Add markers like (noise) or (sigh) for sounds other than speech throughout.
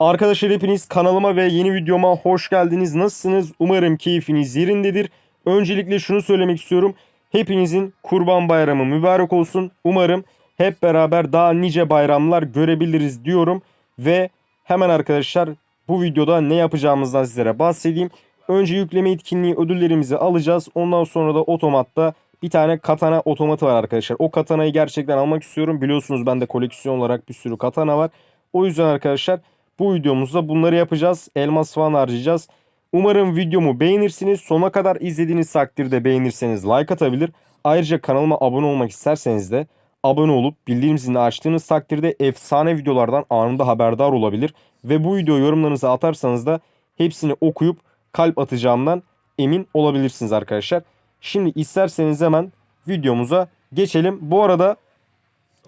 Arkadaşlar hepiniz kanalıma ve yeni videoma hoş geldiniz. Nasılsınız? Umarım keyfiniz yerindedir. Öncelikle şunu söylemek istiyorum. Hepinizin Kurban Bayramı mübarek olsun. Umarım hep beraber daha nice bayramlar görebiliriz diyorum. Ve hemen arkadaşlar bu videoda ne yapacağımızdan sizlere bahsedeyim. Önce yükleme etkinliği ödüllerimizi alacağız. Ondan sonra da otomatta bir tane katana otomatı var arkadaşlar. O katanayı gerçekten almak istiyorum. Biliyorsunuz bende koleksiyon olarak bir sürü katana var. O yüzden arkadaşlar bu videomuzda bunları yapacağız. Elmas falan harcayacağız. Umarım videomu beğenirsiniz. Sona kadar izlediğiniz takdirde beğenirseniz like atabilir. Ayrıca kanalıma abone olmak isterseniz de abone olup bildirim zilini açtığınız takdirde efsane videolardan anında haberdar olabilir. Ve bu video yorumlarınızı atarsanız da hepsini okuyup kalp atacağımdan emin olabilirsiniz arkadaşlar. Şimdi isterseniz hemen videomuza geçelim. Bu arada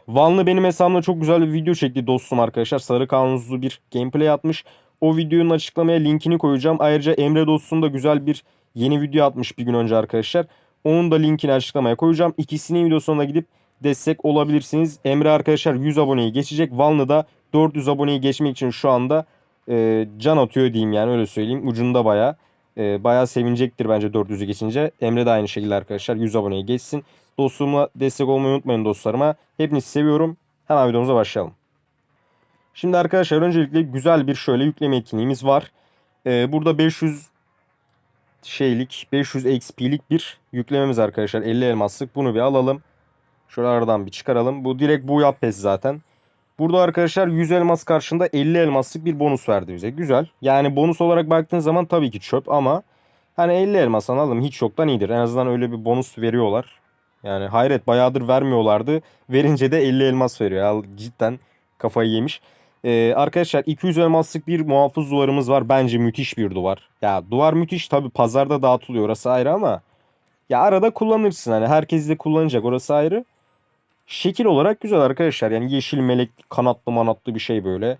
Vanlı benim hesabımda çok güzel bir video çekti dostum arkadaşlar. Sarı kanunuzlu bir gameplay atmış. O videonun açıklamaya linkini koyacağım. Ayrıca Emre dostum da güzel bir yeni video atmış bir gün önce arkadaşlar. Onun da linkini açıklamaya koyacağım. İkisinin videosuna gidip destek olabilirsiniz. Emre arkadaşlar 100 aboneyi geçecek. Vanlı da 400 aboneyi geçmek için şu anda e, can atıyor diyeyim yani öyle söyleyeyim. Ucunda baya. E, bayağı sevinecektir bence 400'ü geçince. Emre de aynı şekilde arkadaşlar 100 aboneyi geçsin. Dostluğuma destek olmayı unutmayın dostlarıma. Hepinizi seviyorum. Hemen videomuza başlayalım. Şimdi arkadaşlar öncelikle güzel bir şöyle yükleme etkinliğimiz var. Ee, burada 500 şeylik 500 XP'lik bir yüklememiz arkadaşlar. 50 elmaslık. Bunu bir alalım. Şöyle aradan bir çıkaralım. Bu direkt bu yap pes zaten. Burada arkadaşlar 100 elmas karşında 50 elmaslık bir bonus verdi bize. Güzel. Yani bonus olarak baktığın zaman tabii ki çöp ama hani 50 elmas alalım hiç yoktan iyidir. En azından öyle bir bonus veriyorlar. Yani hayret bayağıdır vermiyorlardı. Verince de 50 elmas veriyor. Ya, cidden kafayı yemiş. Ee, arkadaşlar 200 elmaslık bir muhafız duvarımız var. Bence müthiş bir duvar. Ya duvar müthiş tabi pazarda dağıtılıyor orası ayrı ama ya arada kullanırsın hani herkes de kullanacak orası ayrı. Şekil olarak güzel arkadaşlar. Yani yeşil melek kanatlı manatlı bir şey böyle.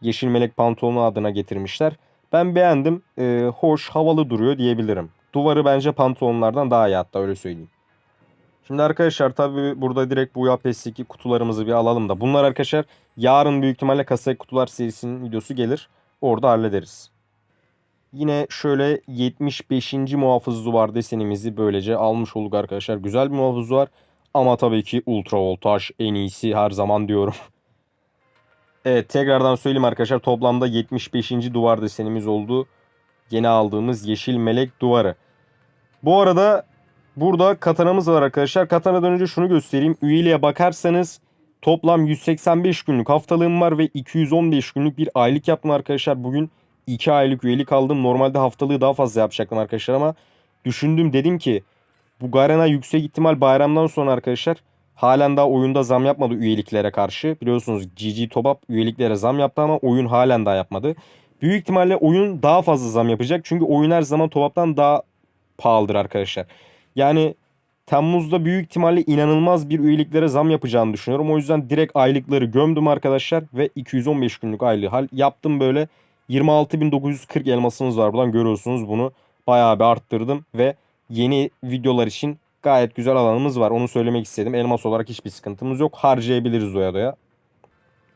Yeşil melek pantolonu adına getirmişler. Ben beğendim. Ee, hoş havalı duruyor diyebilirim. Duvarı bence pantolonlardan daha iyi hatta öyle söyleyeyim. Şimdi arkadaşlar tabi burada direkt bu UAPS'teki kutularımızı bir alalım da. Bunlar arkadaşlar yarın büyük ihtimalle kasaya kutular serisinin videosu gelir. Orada hallederiz. Yine şöyle 75. muhafız duvar desenimizi böylece almış olduk arkadaşlar. Güzel bir muhafız var. Ama tabii ki ultra voltaj en iyisi her zaman diyorum. evet tekrardan söyleyeyim arkadaşlar. Toplamda 75. duvar desenimiz oldu. Yeni aldığımız yeşil melek duvarı. Bu arada Burada katanamız var arkadaşlar. Katanadan önce şunu göstereyim. Üyeliğe bakarsanız toplam 185 günlük haftalığım var ve 215 günlük bir aylık yaptım arkadaşlar. Bugün 2 aylık üyelik aldım. Normalde haftalığı daha fazla yapacaktım arkadaşlar ama düşündüm dedim ki bu Garena yüksek ihtimal bayramdan sonra arkadaşlar halen daha oyunda zam yapmadı üyeliklere karşı. Biliyorsunuz GG Topap üyeliklere zam yaptı ama oyun halen daha yapmadı. Büyük ihtimalle oyun daha fazla zam yapacak. Çünkü oyun her zaman Topap'tan daha pahalıdır arkadaşlar. Yani Temmuz'da büyük ihtimalle inanılmaz bir üyeliklere zam yapacağını düşünüyorum. O yüzden direkt aylıkları gömdüm arkadaşlar ve 215 günlük aylığı yaptım böyle. 26.940 elmasımız var buradan görüyorsunuz bunu. Bayağı bir arttırdım ve yeni videolar için gayet güzel alanımız var. Onu söylemek istedim. Elmas olarak hiçbir sıkıntımız yok. Harcayabiliriz doya doya.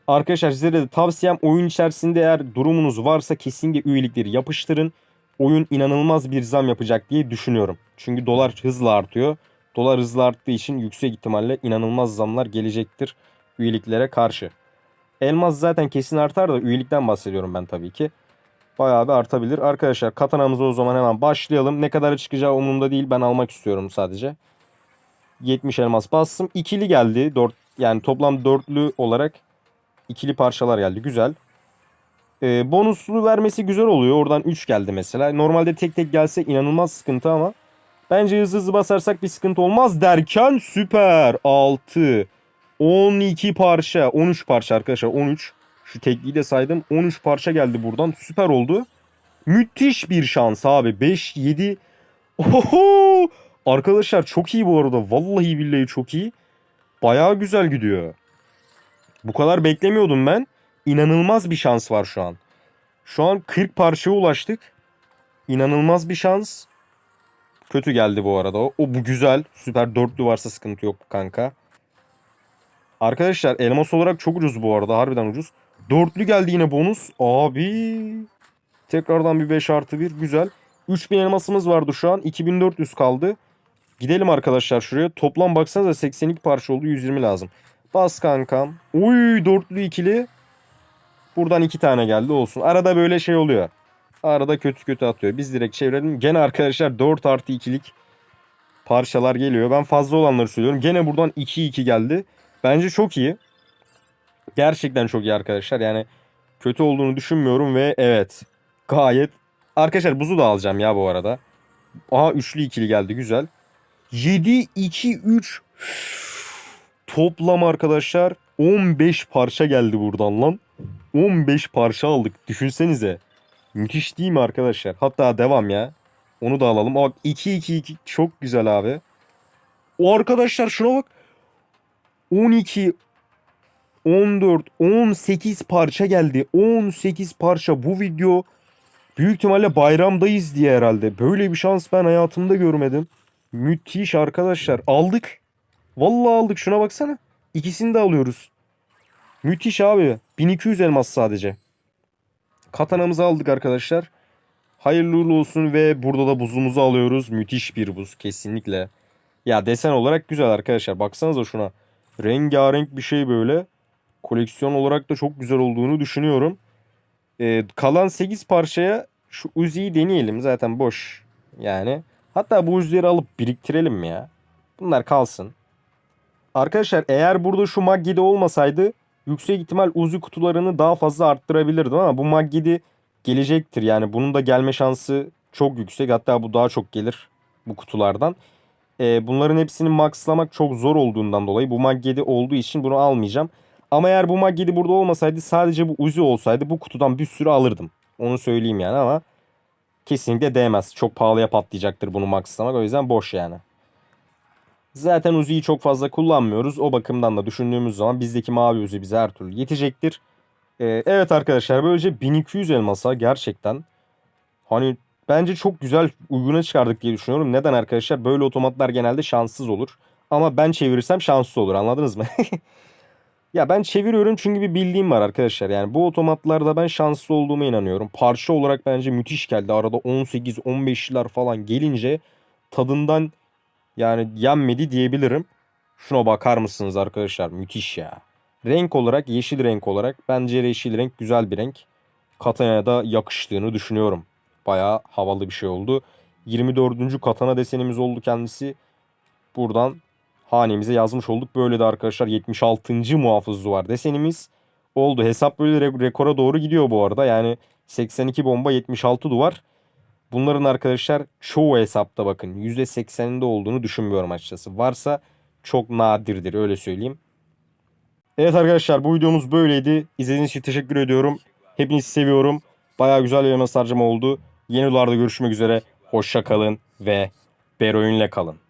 Arkadaşlar size de tavsiyem oyun içerisinde eğer durumunuz varsa kesinlikle üyelikleri yapıştırın oyun inanılmaz bir zam yapacak diye düşünüyorum. Çünkü dolar hızla artıyor. Dolar hızla arttığı için yüksek ihtimalle inanılmaz zamlar gelecektir üyeliklere karşı. Elmas zaten kesin artar da üyelikten bahsediyorum ben tabii ki. Bayağı bir artabilir. Arkadaşlar katanamıza o zaman hemen başlayalım. Ne kadar çıkacağı umurumda değil. Ben almak istiyorum sadece. 70 elmas bastım. İkili geldi. 4, yani toplam dörtlü olarak ikili parçalar geldi. Güzel. E, bonuslu vermesi güzel oluyor. Oradan 3 geldi mesela. Normalde tek tek gelse inanılmaz sıkıntı ama bence hızlı hızlı basarsak bir sıkıntı olmaz derken süper. 6 12 parça 13 parça arkadaşlar 13 şu tekliği de saydım 13 parça geldi buradan süper oldu. Müthiş bir şans abi 5 7 Oho! Arkadaşlar çok iyi bu arada. Vallahi billahi çok iyi. Bayağı güzel gidiyor. Bu kadar beklemiyordum ben inanılmaz bir şans var şu an. Şu an 40 parçaya ulaştık. İnanılmaz bir şans. Kötü geldi bu arada o. Bu güzel. Süper dörtlü varsa sıkıntı yok kanka. Arkadaşlar elmas olarak çok ucuz bu arada. Harbiden ucuz. Dörtlü geldi yine bonus. Abi. Tekrardan bir 5 artı 1. Güzel. 3000 elmasımız vardı şu an. 2400 kaldı. Gidelim arkadaşlar şuraya. Toplam baksanıza 82 parça oldu. 120 lazım. Bas kankam. Uy dörtlü ikili. Buradan iki tane geldi olsun. Arada böyle şey oluyor. Arada kötü kötü atıyor. Biz direkt çevirelim. Gene arkadaşlar 4 artı 2'lik parçalar geliyor. Ben fazla olanları söylüyorum. Gene buradan 2-2 geldi. Bence çok iyi. Gerçekten çok iyi arkadaşlar. Yani kötü olduğunu düşünmüyorum ve evet gayet. Arkadaşlar buzu da alacağım ya bu arada. Aha üçlü ikili geldi güzel. 7 2 3 Toplam arkadaşlar 15 parça geldi buradan lan. 15 parça aldık. Düşünsenize. Müthiş değil mi arkadaşlar? Hatta devam ya. Onu da alalım. Bak 2 2 2 çok güzel abi. O arkadaşlar şuna bak. 12 14 18 parça geldi. 18 parça bu video büyük ihtimalle bayramdayız diye herhalde. Böyle bir şans ben hayatımda görmedim. Müthiş arkadaşlar. Aldık. Vallahi aldık. Şuna baksana. İkisini de alıyoruz. Müthiş abi. 1200 elmas sadece. Katanamızı aldık arkadaşlar. Hayırlı uğurlu olsun ve burada da buzumuzu alıyoruz. Müthiş bir buz kesinlikle. Ya desen olarak güzel arkadaşlar. Baksanıza şuna. Rengarenk bir şey böyle. Koleksiyon olarak da çok güzel olduğunu düşünüyorum. Ee, kalan 8 parçaya şu Uzi'yi deneyelim. Zaten boş. Yani. Hatta bu Uzi'leri alıp biriktirelim mi ya? Bunlar kalsın. Arkadaşlar eğer burada şu Maggie'de olmasaydı yüksek ihtimal Uzi kutularını daha fazla arttırabilirdim ama bu Maggie'de gelecektir. Yani bunun da gelme şansı çok yüksek. Hatta bu daha çok gelir bu kutulardan. Ee, bunların hepsini maxlamak çok zor olduğundan dolayı bu Maggie'de olduğu için bunu almayacağım. Ama eğer bu Maggie'de burada olmasaydı sadece bu Uzi olsaydı bu kutudan bir sürü alırdım. Onu söyleyeyim yani ama kesinlikle değmez. Çok pahalıya patlayacaktır bunu maxlamak. O yüzden boş yani. Zaten Uzi'yi çok fazla kullanmıyoruz. O bakımdan da düşündüğümüz zaman bizdeki mavi Uzi bize her türlü yetecektir. Ee, evet arkadaşlar böylece 1200 elmasa gerçekten hani bence çok güzel uyguna çıkardık diye düşünüyorum. Neden arkadaşlar? Böyle otomatlar genelde şanssız olur. Ama ben çevirirsem şanslı olur anladınız mı? (laughs) ya ben çeviriyorum çünkü bir bildiğim var arkadaşlar. Yani bu otomatlarda ben şanslı olduğuma inanıyorum. Parça olarak bence müthiş geldi. Arada 18-15'ler falan gelince tadından yani yenmedi diyebilirim. Şuna bakar mısınız arkadaşlar? Müthiş ya. Renk olarak yeşil renk olarak bence yeşil renk güzel bir renk. Katana'ya da yakıştığını düşünüyorum. Bayağı havalı bir şey oldu. 24. katana desenimiz oldu kendisi. Buradan hanemize yazmış olduk. Böyle de arkadaşlar 76. muhafız var desenimiz oldu. Hesap böyle re- rekora doğru gidiyor bu arada. Yani 82 bomba 76 duvar. Bunların arkadaşlar çoğu hesapta bakın %80'inde olduğunu düşünmüyorum açıkçası. Varsa çok nadirdir öyle söyleyeyim. Evet arkadaşlar bu videomuz böyleydi. İzlediğiniz için teşekkür ediyorum. Hepinizi seviyorum. Baya güzel bir mesaj harcama oldu. Yeni videolarda görüşmek üzere. Hoşça kalın ve Beroyun'le kalın.